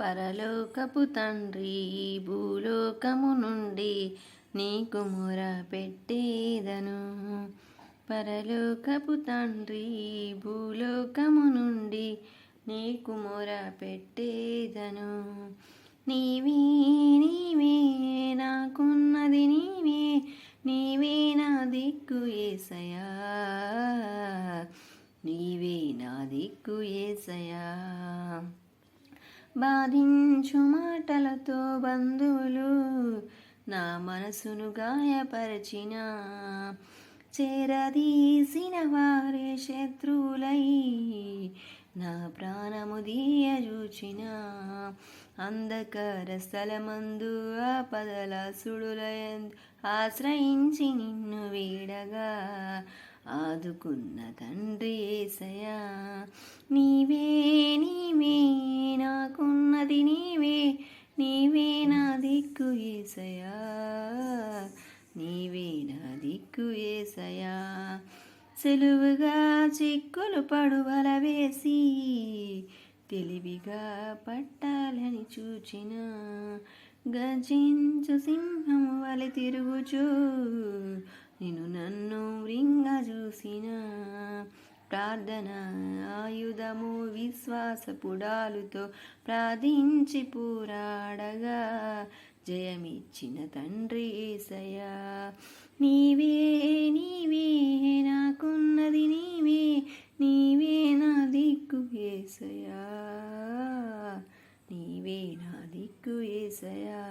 పరలోకపు తండ్రి భూలోకము నుండి నీకు మొర పెట్టేదను. పరలోకపు తండ్రి భూలోకము నుండి నీకు మొర పెట్టేదను. నీవే నీవే నాకున్నది నీవే నీవే నా దిక్కు ఏసయా నీవే నా దిక్కు ఏసయా బాధించు మాటలతో బంధువులు నా మనసును గాయపరచిన. చేరదీసిన వారే శత్రువులై నా ప్రాణము దీయజూచిన. అంధకార స్థలమందు ఆపదల సుడులయందు ఆశ్రయించి నిన్ను వీడగా. ఆదుకున్న తండ్రి ఏసయా నీ నీవే నీవే నా దిక్కు ఏసయా. నీవే నా దిక్కు ఏసయా. సెలువుగా చిక్కులు పడువల వేసి తెలివిగా పట్టాలని చూచిన గజించు సింహము వలె తిరుగుచూ నేను నన్ను రింగ చూసినా ప్రార్థన ఆయుధము విశ్వాస పుడాలుతో ప్రార్థించి పోరాడగా. జయమిచ్చిన తండ్రి ఏసయా నీవే నీవే నాకున్నది నీవే నీవే నా దిక్కు ఏసయా నీవే నా దిక్కు ఏసయా